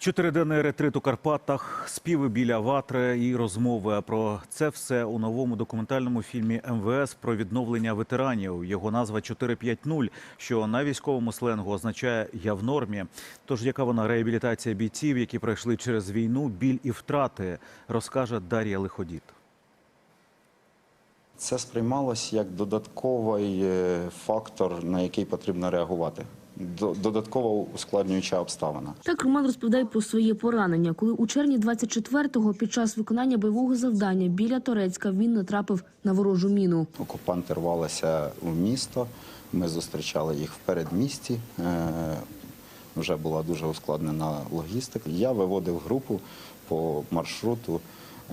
Чотириденний ретрит у Карпатах, співи біля ватри і розмови. Про це все у новому документальному фільмі МВС про відновлення ветеранів. Його назва 450, що на військовому сленгу означає Я в нормі. Тож яка вона реабілітація бійців, які пройшли через війну, біль і втрати, розкаже Дар'я Лиходіт. Це сприймалось як додатковий е, фактор, на який потрібно реагувати. До- Додаткова ускладнююча обставина. Так Роман розповідає про своє поранення, коли у червні 24-го під час виконання бойового завдання біля Торецька він натрапив на ворожу міну. Окупанти рвалися в місто. Ми зустрічали їх в передмісті. Е, Вже була дуже ускладнена логістика. Я виводив групу по маршруту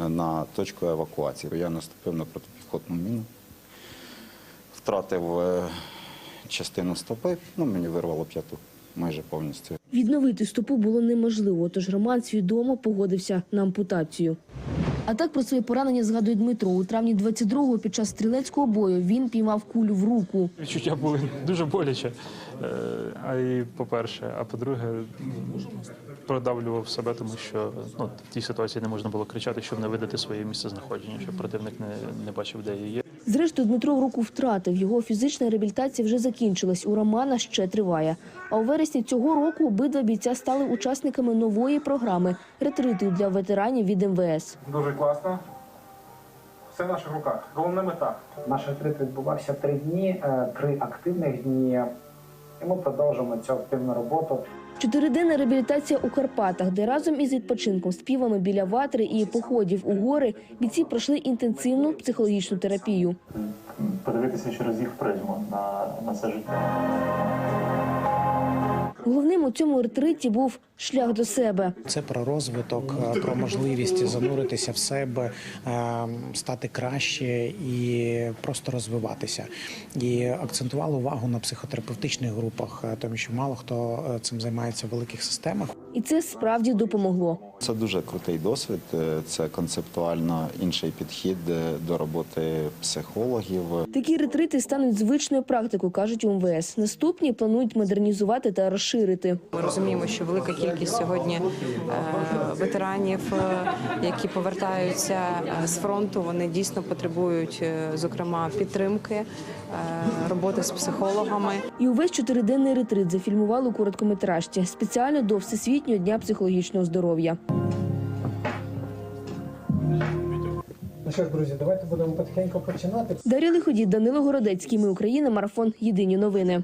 е, на точку евакуації. Я наступив на протипіхотну міну, втратив е, частину стопи, ну мені вирвало п'яту майже повністю. Відновити стопу було неможливо, тож Роман свідомо погодився на ампутацію. А так про своє поранення згадує Дмитро. У травні 22-го під час стрілецького бою він піймав кулю в руку. Відчуття були дуже боляче. Е, А і по-перше, а по-друге, продавлював себе, тому що ну, в тій ситуації не можна було кричати, щоб не видати своє місце знаходження, щоб противник не, не бачив, де я є. Зрештою, Дмитро руку втратив. Його фізична реабілітація вже закінчилась. У Романа ще триває. А у вересні цього року обидва бійця стали учасниками нової програми ретриту для ветеранів від МВС. Дуже класно. Все в наших руках. Головна мета. Наш ретрит відбувався три дні, е, три активних дні. І ми продовжуємо цю активну роботу. Чотириденна реабілітація у Карпатах, де разом із відпочинком, співами біля ватри і походів у гори бійці пройшли інтенсивну психологічну терапію. подивитися через їх призму на, на це життя. Головним у цьому ретриті був шлях до себе. Це про розвиток, е, про можливість зануритися в себе, е, стати краще і просто розвиватися. І акцентували увагу на психотерапевтичних групах, е, тому що мало хто цим займається в великих системах. І це справді допомогло. Це дуже крутий досвід. Це концептуально інший підхід до роботи психологів. Такі ретрити стануть звичною практикою, кажуть у МВС. Наступні планують модернізувати та розширити. Ми розуміємо, що велика кількість сьогодні е, ветеранів, е, які повертаються е, з фронту, вони дійсно потребують, зокрема, підтримки, роботи з психологами. І увесь чотириденний ретрит зафільмували у короткометражці спеціально до Всесвітнього дня психологічного здоров'я. Ну що ж, друзі, давайте будемо потихеньку починати. Дар'я Лиходіт, Данило Городецький. Ми Україна. Марафон. Єдині новини.